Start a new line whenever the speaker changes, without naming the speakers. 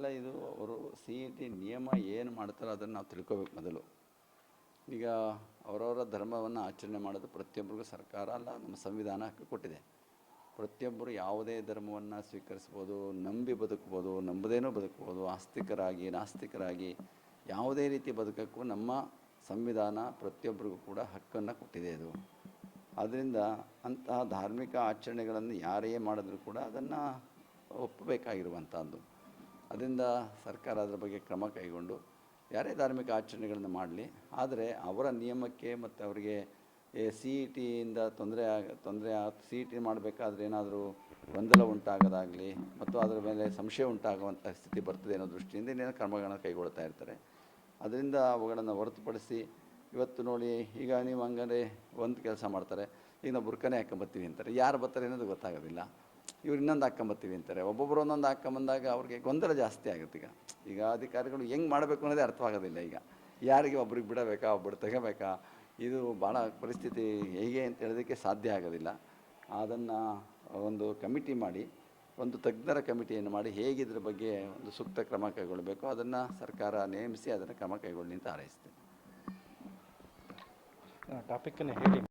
ಅಲ್ಲ ಇದು ಅವರು ಸಿ ಇ ಟಿ ನಿಯಮ ಏನು ಮಾಡ್ತಾರೋ ಅದನ್ನು ನಾವು ತಿಳ್ಕೊಬೇಕು ಮೊದಲು. ಈಗ ಅವರವರ ಧರ್ಮವನ್ನು ಆಚರಣೆ ಮಾಡೋದು ಪ್ರತಿಯೊಬ್ಬರಿಗೂ ಸರ್ಕಾರ ಅಲ್ಲ, ನಮ್ಮ ಸಂವಿಧಾನ ಹಕ್ಕು ಕೊಟ್ಟಿದೆ. ಪ್ರತಿಯೊಬ್ಬರು ಯಾವುದೇ ಧರ್ಮವನ್ನು ಸ್ವೀಕರಿಸ್ಬೋದು, ನಂಬಿ ಬದುಕ್ಬೋದು, ನಂಬದೇನೂ ಬದುಕ್ಬೋದು, ಆಸ್ತಿಕರಾಗಿ, ನಾಸ್ತಿಕರಾಗಿ ಯಾವುದೇ ರೀತಿ ಬದುಕಕ್ಕೂ ನಮ್ಮ ಸಂವಿಧಾನ ಪ್ರತಿಯೊಬ್ಬರಿಗೂ ಕೂಡ ಹಕ್ಕನ್ನು ಕೊಟ್ಟಿದೆ ಅದು ಆದ್ದರಿಂದ ಅಂತಹ ಧಾರ್ಮಿಕ ಆಚರಣೆಗಳನ್ನು ಯಾರೇ ಮಾಡಿದ್ರೂ ಕೂಡ ಅದನ್ನು ಒಪ್ಪಬೇಕಾಗಿರುವಂಥದ್ದು ಅದರಿಂದ ಸರ್ಕಾರ ಅದರ ಬಗ್ಗೆ ಕ್ರಮ ಕೈಗೊಂಡು ಯಾರೇ ಧಾರ್ಮಿಕ ಆಚರಣೆಗಳನ್ನು ಮಾಡಲಿ, ಆದರೆ ಅವರ ನಿಯಮಕ್ಕೆ ಮತ್ತು ಅವರಿಗೆ ಸಿ ಇ ಟಿಯಿಂದ ತೊಂದರೆ ಆಗ, ತೊಂದರೆ ಸಿ ಇ ಟಿ ಮಾಡಬೇಕಾದ್ರೆ ಏನಾದರೂ ಗೊಂದಲ ಉಂಟಾಗೋದಾಗಲಿ ಮತ್ತು ಅದರ ಮೇಲೆ ಸಂಶಯ ಉಂಟಾಗುವಂಥ ಸ್ಥಿತಿ ಬರ್ತದೆ ಅನ್ನೋ ದೃಷ್ಟಿಯಿಂದ ಇನ್ನೇನು ಕ್ರಮಗಳನ್ನು ಕೈಗೊಳ್ತಾ ಇರ್ತಾರೆ. ಅದರಿಂದ ಅವುಗಳನ್ನು ಹೊರತುಪಡಿಸಿ ಇವತ್ತು ನೋಡಿ ಈಗ ನೀವು ಹಂಗಂದರೆ ಒಂದು ಕೆಲಸ ಮಾಡ್ತಾರೆ, ಈಗ ನಾವು ಬುರ್ಕನೇ ಹಾಕೊಂಬತ್ತೀವಿ ಅಂತಾರೆ. ಯಾರು ಬರ್ತಾರೆ ಅನ್ನೋದು ಗೊತ್ತಾಗೋದಿಲ್ಲ. ಇವ್ರು ಇನ್ನೊಂದು ಹಾಕ್ಕೊಂಬತ್ತೀವಿ ಅಂತಾರೆ. ಒಬ್ಬೊಬ್ಬರು ಒಂದೊಂದು ಹಾಕ್ಕೊಂಬಂದಾಗ ಅವ್ರಿಗೆ ಗೊಂದಲ ಜಾಸ್ತಿ ಆಗುತ್ತೆ ಈಗ. ಈಗ ಅಧಿಕಾರಿಗಳು ಹೆಂಗೆ ಮಾಡಬೇಕು ಅನ್ನೋದೇ ಅರ್ಥವಾಗೋದಿಲ್ಲ ಈಗ. ಯಾರಿಗೆ ಒಬ್ರಿಗೆ ಬಿಡಬೇಕಾ ಒಬ್ಬರು ತೆಗೋಬೇಕಾ? ಇದು ಭಾಳ ಪರಿಸ್ಥಿತಿ ಹೇಗೆ ಅಂತ ಹೇಳೋದಕ್ಕೆ ಸಾಧ್ಯ ಆಗೋದಿಲ್ಲ. ಅದನ್ನು ಒಂದು ಕಮಿಟಿ ಮಾಡಿ, ಒಂದು ತಜ್ಞರ ಕಮಿಟಿಯನ್ನು ಮಾಡಿ ಹೇಗೆ ಇದ್ರ ಬಗ್ಗೆ ಒಂದು ಸೂಕ್ತ ಕ್ರಮ ಕೈಗೊಳ್ಳಬೇಕು, ಅದನ್ನು ಸರ್ಕಾರ ನೇಮಿಸಿ ಅದನ್ನು ಕ್ರಮ ಕೈಗೊಳ್ಳಿ ಅಂತ ಹಾರೈಸ್ತೇನೆ.
ಟಾಪಿಕ್ಕನ್ನು ಹೇಳಿ.